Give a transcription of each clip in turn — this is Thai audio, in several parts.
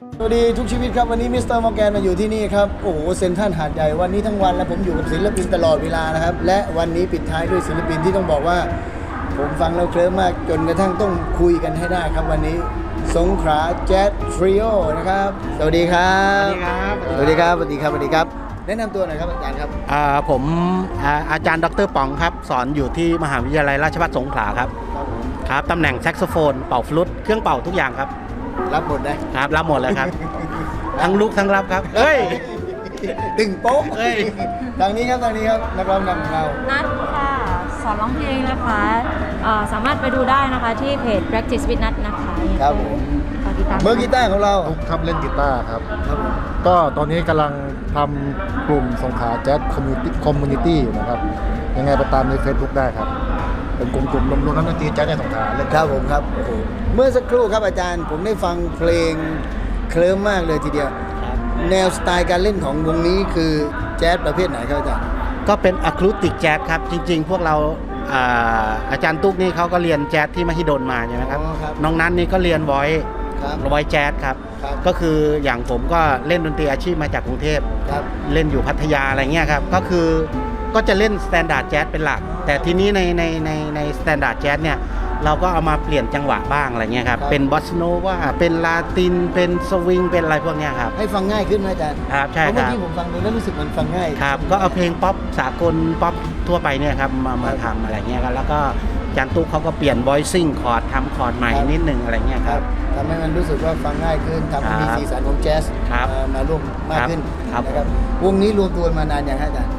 สวัสดีทุกชีวิตครับวันนี้มิสเตอร์มอร์แกนมาอยู่ที่นี่ครับ โอ้โหเซนทรันหาดใหญ่วันนี้ทั้งวันแล้วผมอยู่กับศิลปินตลอดเวลานะครับ และวันนี้ปิดท้ายด้วยศิลปินที่ต้องบอกว่า ผมฟังแล้วเคลิ้มมากจนกระทั่งต้องคุยกันให้ได้ครับวันนี้สงขลาแจ๊สทริโอนะครับสวัสดีครับ สวัสดีครับสวัสดีครับสวัสดีครับสวัสดีครับ แนะนำตัวหน่อยครับอาจารย์ครับอ่าผมอ่าอาจารย์ดรป๋องครับ สอนอยู่ที่มหาวิทยาลัยราชภัฏสงขลาครับ ครับผมครับตำแหน่งแซกโซโฟน เป่าฟลุตเครื่องเป่าทุกอย่างครับ รับบทได้ ครับ รับหมดเลยครับ ทั้งลูกทั้งรับครับเอ้ย ตึงโป๊ะเอ้ย ทางนี้ครับทางนี้ครับนักร้องนำของเรา นัดค่ะ สอนร้องเพลงนะคะเอ่อสามารถไปดูได้นะคะที่เพจ practice with นัดนะคะครับผม ฝากติดตามเมื่อกีตาร์ของเราทุกครับเล่นกีตาร์ครับ ครับผมก็ตอนนี้กำลังทำกลุ่มสงขลาแจ๊สคอมมูนิตี้คอมมูนิตี้อยู่นะครับ ยังไงไปตามใน Facebook ได้ครับ เป็นกลุ่มกลุ่มรวมๆนักดนตรีแจ๊สในสงขลาเล่นครับผมครับโอ้โหเมื่อสักครู่ครับอาจารย์ผมได้ฟังเพลงเคลิ้มมากเลยทีเดียว แนวสไตล์การเล่นของวงนี้คือแจ๊สประเภทไหนครับอาจารย์ก็เป็นอะคูติกแจ๊สครับจริง ๆ พวกเราอ่าอาจารย์ตุ๊กนี่เขาก็เรียนแจ๊สที่มหิดลมาใช่ไหมครับอ๋อครับ น้องนัทนี่ก็เรียนไวอยครับ ไวอยแจ๊สครับ ครับ ก็คืออย่างผมก็เล่นดนตรีอาชีพมาจากกรุงเทพ ครับ เล่นอยู่พัทยาอะไรเงี้ยครับ ก็คือ ก็จะเล่นสแตนดาร์ดแจ๊สเป็นหลัก แต่ทีนี้ในในในในสแตนดาร์ดแจ๊สเนี่ยเราก็เอามาเปลี่ยนจังหวะบ้างอะไรเงี้ยครับครับเป็นบอสโนวาเป็นลาติน เป็นสวิง เป็นอะไรพวกเนี้ยครับ ให้ฟังง่ายขึ้นนะอาจารย์ครับใช่เพราะคเมื่อรับกี้ผมฟังดูแล้วรู้สึกมันฟังง่าย ครับ ก็เอาเพลงป๊อปสากลป๊อปทั่วไปเนี่ยครับ มามาทำอะไรเงี้ยครับ แล้วก็อาจันตุ๊กเขาก็เปลี่ยน voicing คอร์ดทำคอร์ดใหม่นิดนึงอะไรเงี้ยคครัรับบทำให้มันรู้สึกว่าฟังง่ายขึ้นทำให้มีครับสีสันของแจ๊สครับมามาร่วมมากขึ้นครับนะครับ วงนี้รวมตัวมานานยังฮะอาจารย์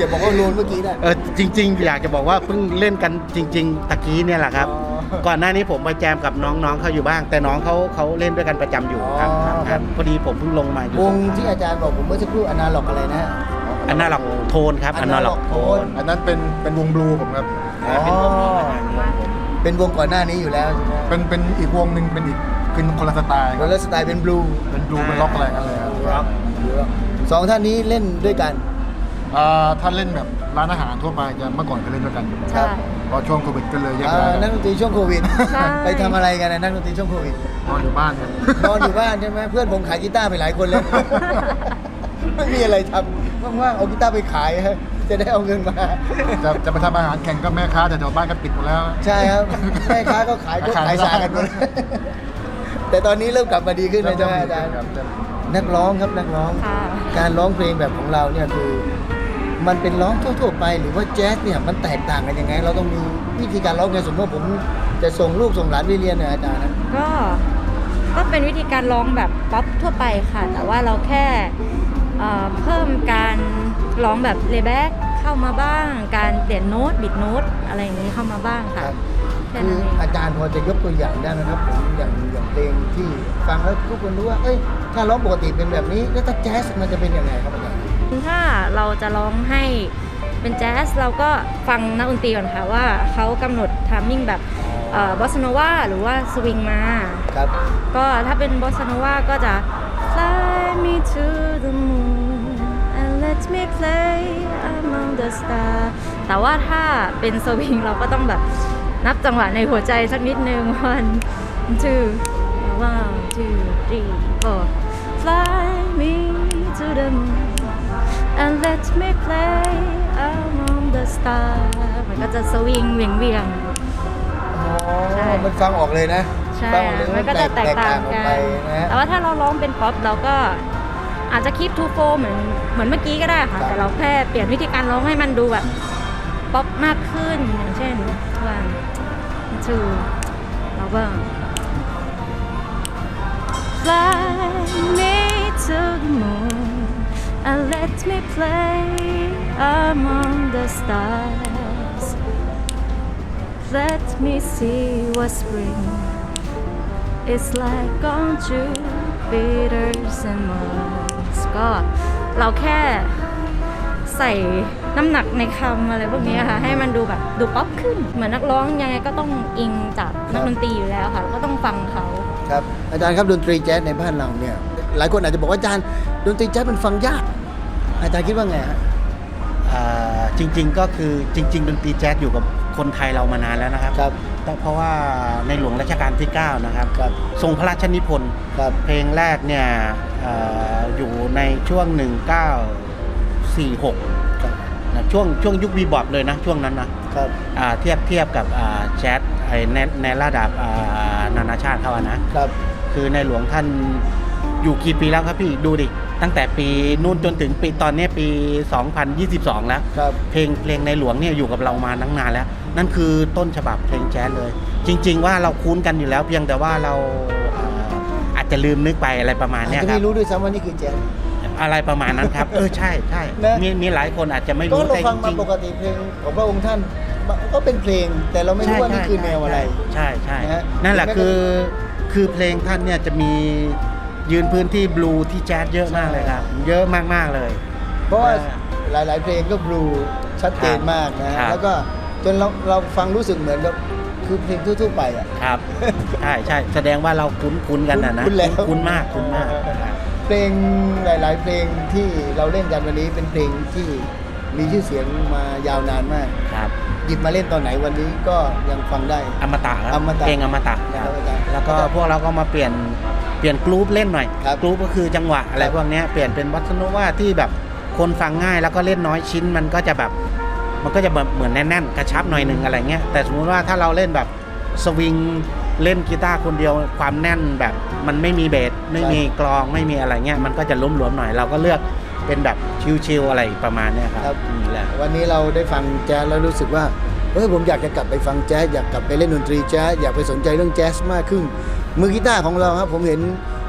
อย่าบอกว่ารวมเมื่อกี้นะ เออจริง ๆ อยากจะบอกว่าเพิ่งเล่นกันจริง ๆ ตะกี้เนี่ยแหละครับ อ๋อก่อนหน้านี้ผมไปแจมกับน้องๆเขาอยู่บ้าง แต่น้องเขาเขาเล่นด้วยกันประจำอยู่ครับอ๋อ ครับคครัรับบพอดีผมเพิ่งลงมาอยู่วงที่อาจารย์บอกผมเมื่อสักครู่อนาล็อกอะไรนะฮะอันนาล็อกโทนครับอันนาล็อกโทน อันนั้นเป็นเป็นวงบลูผมครับอ๋อเป็นวงก่อนหน้านี้อยู่แล้วใช่ไหมเป็นเป็นอีกวงหนึ่งเป็นอีกเป็นคนละสไตล์แล้วสไตล์เป็นบลูเป็นบลูเป็นล็อกอะไรกันเลยครับ ร็อก สองท่านนี้เล่นด้วยกัน อ่าถ้าเล่นแบบร้านอาหารทั่วไปจะเมื่อก่อนก็เล่นด้วยกันใช่ พอช่วงโควิดก็เลยแยกอ่าย้ายนักดนตรีช่วงโควิด ใช่ ไปทำอะไรกันนะนักดนตรีช่วงโควิด นอนอยู่บ้านครับนอนอยู่บ้านใช่ไหมเพื่อนผมขายกีตาร์ไปหลายคนแล้วไม่มีอะไรทำว่างๆเอากีตาร์ไปขายฮะจะได้เอาเงินมา จะจะไปทำอาหารแข่งกับแม่ค้าแต่แถวบ้านก็ปิดหมดแล้ว ใช่ครับแม่ค้าก็ขายก็ขายขายสากันหมดแต่ตอนนี้เริ่มกลับมาดีขึ้นแล้วใช่ไหมอาจารย์ครับจะนักร้องครับนักร้อง ค่ะ การร้องเพลงแบบของเราเนี่ยคือมันเป็นร้องทั่วๆไป หรือว่าแจ๊สเนี่ยมันแตกต่างกันยังไง เราต้องมีวิธีการร้องไงสมมติว่าผมจะส่งลูกส่งหลานไปเรียนเนี่ยอาจารย์นะก็ก็เป็นวิธีการร้องแบบป๊อปทั่วไปค่ะ แต่ว่าเราแค่เอ่อเพิ่มการร้องแบบเลแบ็กเข้ามาบ้าง การเปลี่ยนโน้ตบิดโน้ตอะไรอย่างนี้เข้ามาบ้างค่ะ ครับแค่คืนั้อนเองอาจารย์พอจะยกตัวอย่างได้ไหมครับผมอย่างอย่างเพลงที่ฟังแล้วทุกคนรู้ว่าเอ้ยถ้าร้องปกติเป็นแบบนี้แล้วถ้าแจ๊สมันจะเป็นยังไงครับอาจารย์ถ้าเราจะร้องให้เป็นแจ๊สเราก็ฟังนักดนตรีก่อนค่ะว่าเขากำหนดทามมิ่งแบบบอสโนวาหรือว่าสวิงมาครับก็ถ้าเป็นบอสโนวาก็จะ Fly me to the moon and let me play among the stars แต่ว่าถ้าเป็นสวิงเราก็ต้องแบบ นับจังหวะในหัวใจสักนิดนึง one two one two three four Fly me to the moon and let me play among the stars มันก็จะสวิงเวียงเวียงอ๋อใช่ มันฟังออกเลยนะใช่ ฟังออกเลยมันก็จะแตกต่างออกัน ไปนะฮะแต่ว่าถ้าเราร้องเป็นป๊อปเราก็อาจจะคีปทูโฟเหมือนเหมือนเมื่อกี้ก็ได้ค่ะ แต่เราแค่เปลี่ยนวิธีการร้องให้มันดูแบบ ป๊อปมากขึ้นอย่างเช่น one two เราบ้า Fly me to the moon and let me play among the stars Let me see what spring is like on Jupiter's and Mars ก็เราแค่ใส่ น้ำหนักในคำอะไรพวกนี้ค่ะ ให้มันดูแบบดูป๊อปขึ้น เหมือนนักร้องยังไงก็ต้องอิงจากนักดนตรีอยู่แล้วค่ะเราก็ต้องฟังเขาครับอาจารย์ครับดนตรีแจ๊สในบ้านเราเนี่ยหลายคนอาจจะบอกว่าอาจารย์ดนตรีแจ๊สมันฟังยาก อาจารย์คิดว่าไงฮะอ่าจริง ๆก็คือจริง ๆ ดนตรีแจ๊สอยู่กับคนไทยเรามานานแล้วนะครับครับแเพราะว่าในหลวงรัชกาลที่ 9 นะครับครับทรงพระราชนิพนธ์ครับเพลงแรกเนี่ยเอ่ออยู่ในช่วง 1946ครับนะ ช่วงช่วงยุคบีบอบเลยนะ ช่วงนั้นนะครับอ่าเทียบเทียบกับอ่าแจ๊สไอ้ในในระดับอ่านานาชาติเขาอะนะครับ คือในหลวงท่านอยู่กี่ปีแล้วครับพี่ดูดิ ตั้งแต่ปีนู่นจนถึงปีตอนเนี้ยปี 2022 แล้ว ครับ เพลงเพลงในหลวงเนี่ยอยู่กับเรามาตั้งนานแล้ว นั่นคือต้นฉบับเพลงแจ๊สเลย จริง ๆ ว่าเราคุ้นกันอยู่แล้วเพียงแต่ว่าเราอ่าอาจจะลืมนึกไปอะไรประมาณอาจเนี้ยจะครัไม่บรู้ด้วยซ้ำว่านี่คือแจ๊ส อะไรประมาณนั้นครับ เออใช่ใช่นะ มีมีหลายคนอาจจะไม่ก็รู้เราแต่ฟังจมาริงปกติเพลงของพระองค์ท่านก็เป็นเพลงแต่เราไม่รู้ว่านี่คือแนวอะไร ใช่ใช่นะฮะ นั่นแหละไม่คือคือเพลงท่านเนี่ยจะมียืนพื้นที่บลูที่แจ๊สเยอะมากเลยครับ เยอะมากๆเลย เพราะว่าเอหลาย ๆ เพลงก็บลูชัดเจนมากนะครับ แล้วก็จนเราเราฟังรู้สึกเหมือนกับคือเพลงทั่ว ๆ ไปอะ ครับ ใช่ใช่แสดงว่าเราคุ้นคุ้นกันนะนะคุ้นแล้ว คุ้นมากคุ้นมากครับ เพลงหลาย ๆ เพลงที่เราเล่นกันวันนี้เป็นเพลงที่มีชื่อเสียงมายาวนานมาก ครับหยิบมาเล่นตอนไหนวันนี้ก็ยังฟังได้ อมตะครับอมตะเพลงอมตะนะครับอาจารย์แล้วก็พวกเราก็มาเปลี่ยนเปลี่ยนกรุ๊ปเล่นหน่อยครับกรุ๊ปก็คือจังหวะอะไรครับ พวกเนี้ยเปลี่ยนเป็นวัสโนวาที่แบบคนฟังง่ายแล้วก็เล่นน้อยชิ้นมันก็จะแบบมันก็จะแบบเหมือนแน่นๆกระชับหน่อยหนึ่งอะไรเงี้ยแต่สมมุติว่าถ้าเราเล่นแบบสวิง เล่นกีตาร์คนเดียวความแน่นแบบมันไม่มีเบสไม่มีกลองไม่มีอะไรเงี้ยมันก็จะล้มหลวมๆหน่อยเราก็เลือกเป็นแบบชิลๆอะไรประมาณเนี้ยครับครับ นี่แหละ วันนี้เราได้ฟังแจ๊สแล้วรู้สึกว่าเฮ้ยผมอยากจะกลับไปฟังแจ๊สอยากกลับไปเล่นดนตรีแจ๊สอยากไปสนใจเรื่องแจ๊สมากขึ้น มือกีตาร์ของเราครับผมเห็น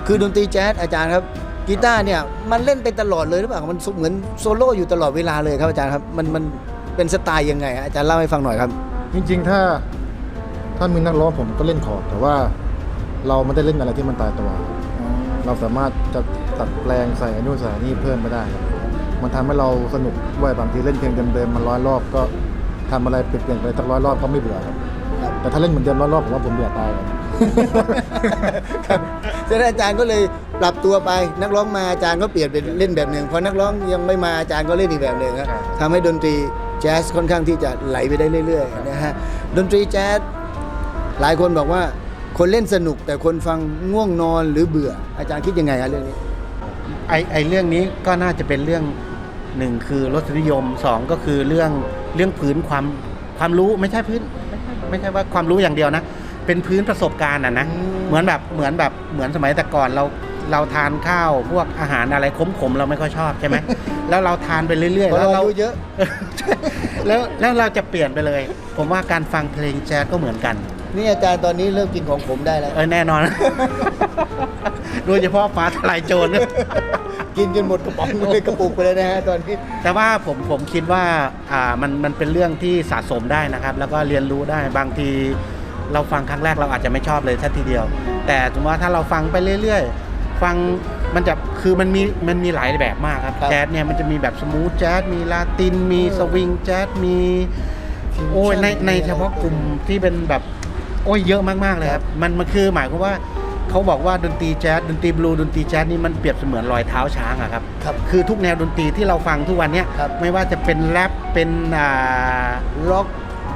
คือดนตรีแจ๊สอาจารย์ครับกีตาร์เนี่ยมันเล่นไปตลอดเลยหรือเปล่ามันเหมือนโซโล่อยู่ตลอดเวลาเลยครับอาจารย์ครับมันมันเป็นสไตล์ยังไงฮะอาจารย์เล่าให้ฟังหน่อยครับ จริงๆ ถ้า ถ้ามีนักร้องผมก็เล่นคอร์ดแต่ว่าเราไม่ได้เล่นอะไรที่มันตายตัว เราสามารถจะตัดแปลงใส่อันนู่นใส่อันนี่เพิ่มไม่ได้ครับมันทำให้เราสนุกด้วยบางทีเล่นเพลงเดิมๆมันร้อยรอบก็ทำอะไรเปลี่ยนๆไปสักร้อยรอบก็ไม่เบื่อครับครับแต่ถ้าเล่นเหมือนเดิมร้อยรอบผมว่าผมเบื่อตายครับครับฉะนั้นอาจารย์ก็เลยปรับตัวไปนักร้องมาอาจารย์ก็เปลี่ยนเป็นเล่นแบบหนึ่งพอนักร้องยังไม่มาอาจารย์ก็เล่นอีกแบบหนึ่งครับใช่ทำให้ดนตรีแจ๊สค่อนข้างที่จะไหลไปได้เรื่อยๆนะฮะดนตรีแจ๊ส หลายคนบอกว่าคนเล่นสนุกแต่คนฟังง่วงนอนหรือเบื่อ อาจารย์คิดยังไงฮะเรื่องนี้ ไอไอเรื่องนี้ก็น่าจะเป็นเรื่องหนึ่งคือรสนิยมสองก็คือเรื่องเรื่องพื้นความความรู้ไม่ใช่พื้น ไม่ใช่ไม่ใช่ว่าความรู้อย่างเดียวนะ เป็นพื้นประสบการณ์อะนะอืมเหมือนแบบเหมือนแบบเหมือนสมัยแต่ก่อนเราเราทานข้าวพวกอาหารอะไรขมๆเราไม่ค่อยชอบใช่ไหม แล้วเราทานไปเรื่อยเพๆราะแล้วเราเราอายุเยอะ แล้วแล้วเราจะเปลี่ยนไปเลย ผมว่าการฟังเพลงแจ๊สก็เหมือนกัน นี่อาจารย์ตอนนี้เริ่มกินของผมได้แล้ว เออแน่นอน โดยเฉพาะฟ้าทลายโจร กินจนหมดกระป๋องเลยกระปุกไปเลยนะฮะตอนนี้ แต่ว่าผมผมคิดว่าอ่ามันมันเป็นเรื่องที่สะสมได้นะครับ แล้วก็เรียนรู้ได้บางที เราฟังครั้งแรกเราอาจจะไม่ชอบเลยสักทีเดียว แต่สมมติว่าถ้าเราฟังไปเรื่อยๆ ฟังมันจะคือมันมีมันมีหลายแบบมากครับครับ แจ๊สเนี่ยมันจะมีแบบสมูทแจ๊สมีลาตินมีสวิงแจ๊สมี โอ้ยในในเฉพาะกลุ่มที่เป็นแบบ โอ้ยเยอะมากๆเลยครับมันมันคือหมายความว่าเขาบอกว่าดนตรีแจ๊สดนตรีบลูดนตรีแจ๊สนี่มันเปรียบเสมือนรอยเท้าช้างอะครับครับ คือทุกแนวดนตรีที่เราฟังทุกวันเนี้ยครับไม่ว่าจะเป็นแรปเป็นอ่าล็อก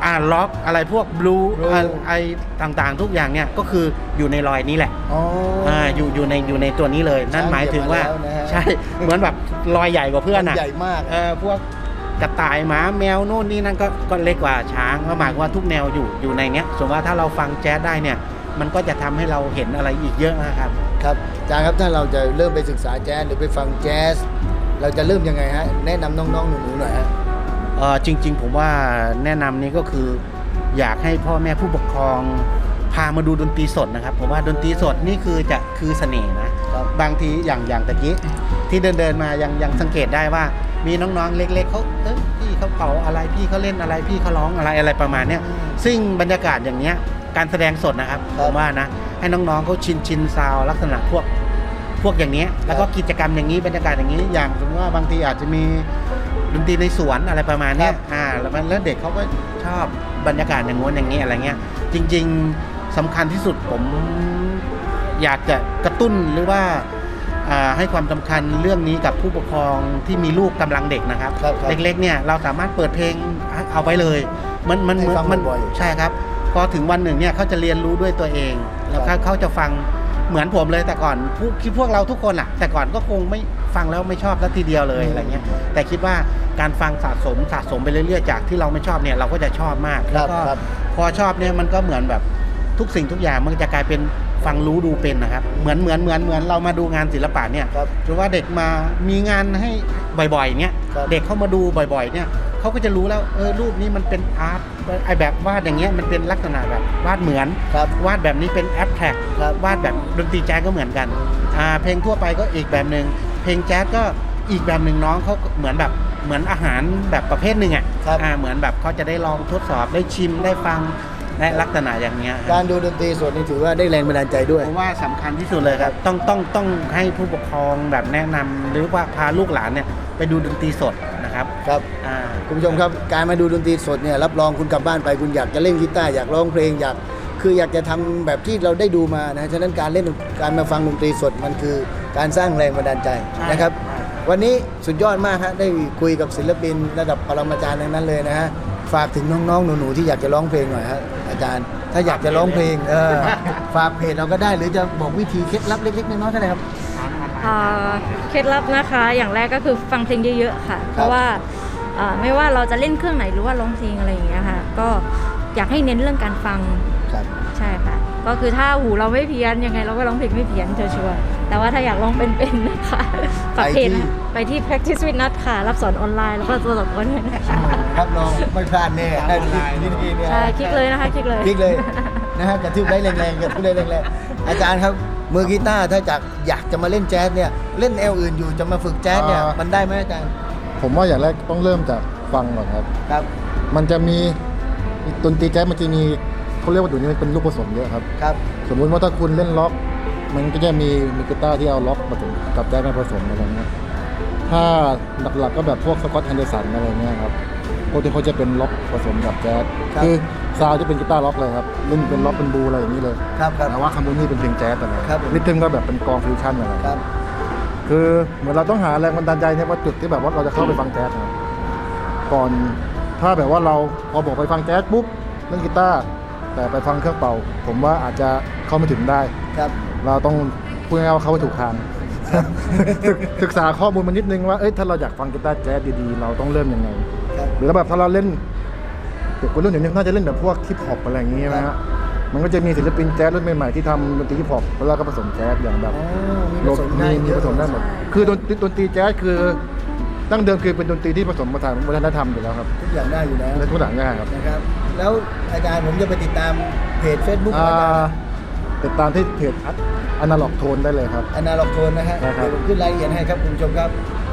อ่าล็อกอะไรพวกบลู Blue ไอต่างๆ ทุกอย่างเนี่ยก็คืออยู่ในรอยนี้แหละอ๋ออ อ่าอยู่อยู่ในอยู่ในตัวนี้เลยนั่นช้างหมายถึงว่าเหยียบมาแล้วนะฮะ ใช่ เหมือนแบบรอยใหญ่กว่าเพื่อนอะใหญ่มาก เออพวก กระต่ายหมาแมวโน่นนี่นั่นก็ก็เล็กกว่าช้างก็หมายความว่าทุกแนวอยู่อยู่ในเนี้ยสมมติว่าถ้าเราฟังแจ๊สได้เนี่ย มันก็จะทำให้เราเห็นอะไรอีกเยอะนะครับครับอาจารย์ครับถ้าเราจะเริ่มไปศึกษาแจ๊สหรือไปฟังแจ๊สเราจะเริ่มยังไงฮะแนะนำน้องๆหนูๆหน่อยฮะเออจริง ๆ ผมว่าแนะนำนี้ก็คือ อยากให้พ่อแม่ผู้ปกครองพามาดูดนตรีสดนะครับผมว่าดนตรีสดนี่คือจะคือเสน่ห์นะครับบางทีอย่างอย่างตะกี้ที่เดินเดินๆมายังยังสังเกตได้ว่า มีน้องๆเล็ก ๆเขาเอ้ยพี่เขาเป่าอะไรพี่เขาเล่นอะไรพี่เขาร้องอะไรอะไรประมาณเนี้ยซึ่งบรรยากาศอย่างเนี้ยการแสดงสดนะครับครัผบมว่านะให้น้องๆเขาชินชินซาวลักษณะพวกพวกอย่างเนี้ยแล้วก็กิจกรรมอย่างนี้บรรยากาศอย่างนี้อย่างสมมติว่าบางทีอาจจะมีดนตรีในสวนอะไรประมาณเนี้ยครับอ่าแล้วมันแล้วเด็กเขาก็ชอบบรรยากาศอย่างงู้นอย่างนี้อะไรเงี้ย จริง ๆสำคัญที่สุดผมอยากจะกระตุ้นหรือว่าอ่า ให้ความสำคัญเรื่องนี้กับผู้ปกครองที่มีลูกกำลังเด็กนะครับครับครับ เล็กๆเนี่ยเราสามารถเปิดเพลงเอาไว้เลย มันมันให้ฟังมันบ่อยๆใช่ครับพอถึงวันหนึ่งเนี่ยเขาจะเรียนรู้ด้วยตัวเอง แล้วครัเขาบเขาจะฟังเหมือนผมเลยแต่ก่อนพวกคิดพวกเราทุกคนอะแต่ก่อนก็คงไม่ฟังแล้วไม่ชอบแล้วทีเดียวเลยอะไรเงี้ยแต่คิดว่าการฟังสะสมสะสมไปเรื่อยๆจากที่เราไม่ชอบเนี่ยเราก็จะชอบมากคแล้รัวบก็ครับพอชอบเนี่ยมันก็เหมือนแบบทุกสิ่งทุกอย่างมันจะกลายเป็น ฟังรู้ดูเป็นนะครับ เหมือนเหมือนเหมือนเหมือนเรามาดูงานศิลปะเนี่ยครับหรือว่าเด็กมามีงานให้บ่อยๆเนี่ยครับ เด็กเข้ามาดูบ่อยๆเนี่ยเขาก็จะรู้แล้วเออรูปนี้มันเป็นอาร์ตไอแบบวาดอย่างเงี้ยมันเป็นลักษณะแบบวาดเหมือน ครับ วาดแบบนี้เป็นแอปแท็กครับ วาดแบบดนตรีแจ๊สก็เหมือนกันอ่าเพลงทั่วไปก็อีกแบบหนึ่งเพลงแจ๊สก็อีกแบบหนึ่งน้องเขาก็เหมือนแบบเหมือนอาหารแบบประเภทหนึ่งอะครับ อ่าเหมือนแบบเขาจะได้ลองทดสอบได้ชิมได้ฟัง และลักษณะอย่างเงี้ยการดูดนตรีสดนี่ถือว่าได้แรงบันดาลใจด้วย เพราะว่าสำคัญที่สุดเลยครับ ต้องต้องต้องให้ผู้ปกครองแบบแนะนำหรือว่าพาลูกหลานเนี่ยไปดูดนตรีสดนะครับครับ อ่า คุณผู้ชมครับการมาดูดนตรีสดเนี่ยรับรองคุณกลับบ้านไปคุณอยากจะเล่นกีตาร์อยากร้องเพลงอยากคืออยากจะทำแบบที่เราได้ดูมานะฉะนั้นการเล่นการมาฟังดนตรีสดมันคือการสร้างแรงบันดาลใจใช่นะครับ ใช่ วันนี้สุดยอดมากฮะได้คุยกับศิลปินระดับปรมาจารย์ทั้งนั้นเลยนะฮะฝากถึงน้องๆหนูๆที่อยากจะร้องเพลงหน่อยฮะ อาจารย์ ถ้าอยากจะร้องเพลงเออฝากเพจเราก็ได้หรือจะบอกวิธีเคล็ดลับเล็กๆน้อยๆก็ได้ครับ อ่าเคล็ดลับนะคะ อย่างแรกก็คือฟังเพลงเยอะๆค่ะ เพราะว่าอ่าไม่ว่าเราจะเล่นเครื่องไหนหรือว่าร้องเพลงอะไรอย่างเงี้ยค่ะ ก็อยากให้เน้นเรื่องการฟังครับใช่ค่ะ ก็คือถ้าหูเราไม่เพี้ยนยังไงเราก็ร้องเพลงไม่เพี้ยนชัวร์ๆแต่ว่าถ้าอยากร้องเป็นๆนะคะฝากเพจนะไปที่ practice with nut ค่ะ รับสอนออนไลน์แล้วก็ตัวต่อตัวด้วยนะคะ รับรองไม่พลาดแน่สอนออนไลน์ที่นี่เนี่ยใช่คลิกเลยนะคะคลิกเลยพลิกเลยนะฮะกระทืบได้แรงๆกระทืบได้แรงๆอาจารย์ครับมือกีตาร์ถ้าจากอยากจะมาเล่นแจ๊สเนี่ยเล่นแนวอื่นอยู่จะมาฝึกแจ๊สเนี่ยอ่ามัมันได้ไหมอาจารย์ ผมว่าอย่างแรกต้องเริ่มจากฟังก่อนครับครับ มันจะมีดนตรีแจ๊สมันจะมีเขาเรียกว่าตัวนี้มันเป็นลูกผสมเยอะครับครับสมมุติว่าถ้าคุณเล่นล็อก มันก็จะมีมีกีตาร์ที่เอาล็อกผสมกับแจ๊สมาผสมอะไรเงี้ยถ้าหลักๆก็แบบพวกสกอตแอนเดอร์สันอะไรเงี้ยครับ พวกที่เขาจะเป็นล็อกผสมกับแจ๊สคือซาวด์จะเป็นกีตาร์ล็อกเลยครับเล่นเป็นล็อกเป็นบลูอะไรอย่างนี้เลย ครับครับ แต่ว่าคาร์โมนีเป็นเพลงแจ๊สอะไรครับผมริทึมก็แบบเป็นกลองฟิวชั่นอะไรครับ คือเหมือนเราต้องหาแรงบันดาลใจเนี่ยว่าจุดที่แบบว่าเราจะเข้าไปฟังแจ๊สนะครับก่อนถ้าแบบว่าเราพอบอกไปฟังแจ๊สปุ๊บเล่นกีตาร์แต่ไปฟังเครื่องเป่า ผมว่าอาจจะเข้าไม่ถึงได้ ครับ เราต้องพูดง่ายๆว่าเข้าไปถูกทาง ศึกศึกษาข้อมูลมานิดนึงว่าเอ้ยถ้าเราอยากฟังกีตาร์แจ๊สดีๆ เราต้องเริ่มยังไงค รับหรือแบบถ้าเราเล่นเด็กวัยรุ่นเดี๋ยวนี้น่าจะเล่นแบบพวกฮิปฮอปอะไรอย่างงี้ใช่ไหมครัฮะบมันก็จะมีศิลปินแจ๊สรุ่นใหม่ๆที่ทำดนตรีฮิปฮอปแล้วก็ผสมแจ๊สอย่างแบบอ๋อมีผสมมีได้มีผสมได้หมดใช่คือดนตรีดนตรีแจ๊สคือตั้งเดิมคือเป็นดนตรีที่ผสมผสานวัฒนธรรมอยู่แล้วครับทุกอย่างได้อยู่แล้วและทุกอย่างง่ายครับนะครับ แล้วอาจารย์ผมจะไปติดตามเพจ Facebook อ่อาจาราย์ติดตามที่เพจอนาล็อกโทนได้เลยครับอนาล็อกโทนนะฮะได้ครับเดี๋ยวผมขึ้นรายละเอียดให้ครับคุณผู้ชมครับ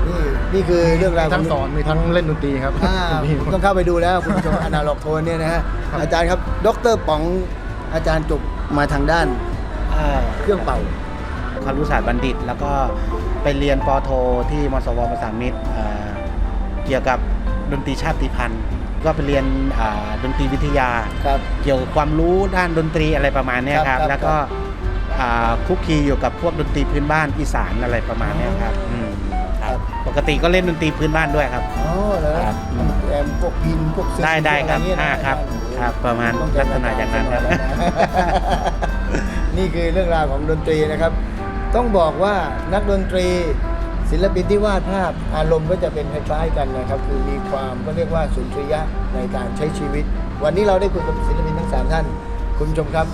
นี่นี่คือเรื่องราวขทั้องงสอนมีทั้งเล่นดนตรีครับอ่ามีผมต้องเข้าไปดูแล้วคุณผู้ชมอนาล็อกโทนเนี่ยนะฮะอาจารย์ครับดรป๋องอาจารย์จบมาทางด้านอ่าเครื่องเป่าครุศาสตร์บัณฑิต แล้วก็ไปเรียนปอโทที่มสวประสานมิตรเอ่อเกี่ยวกับดนตรีชาติพันธุ์ก็ไปเรียนอ่าดนตรีวิทยา ครับ เกี่ยวกับความรู้ด้านดนตรีอะไรประมาณเนี้ยคครัรับบครับแล้วก็อ่าคุกคีอยู่กับพวกดนตรีพื้นบ้านอีสานอะไรประมาณเนี้ยครับมครับ ปกติก็เล่นดนตรีพื้นบ้านด้วยครับ อ๋อแล้วครับ แอมพวกพินพวกเสื้อได้ได้ครับพวกอะอ่าเงี้ยนะครับครับ ประมาณต้องใจลักษณะอย่างนั้นครับนี่คือเรื่องราวของดนตรีนะครับ ต้องบอกว่านักดนตรีศิลปินที่วาดภาพอารมณ์ก็จะเป็นคล้ายๆกันนะครับ คือมีความก็เรียกว่าสุนทรียะในการใช้ชีวิต วันนี้เราได้คุยกับศิลปินทั้งสามท่าน คุณผู้ชมครับ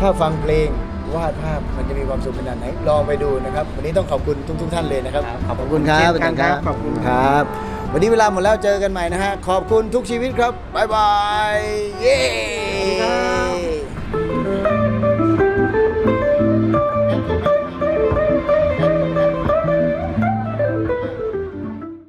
ถ้าฟังเพลง วาดภาพมันจะมีความสุขขนาดไหนลองไปดูนะครับ วันนี้ต้องขอบคุณทุกๆท่านเลยนะครับครับขอบขอบคุคุณณครับเช่นกันครับขอบคุณครับ วันนี้เวลาหมดแล้วเจอกันใหม่นะฮะขอบคุณทุกชีวิตครับบ๊ายบายเย้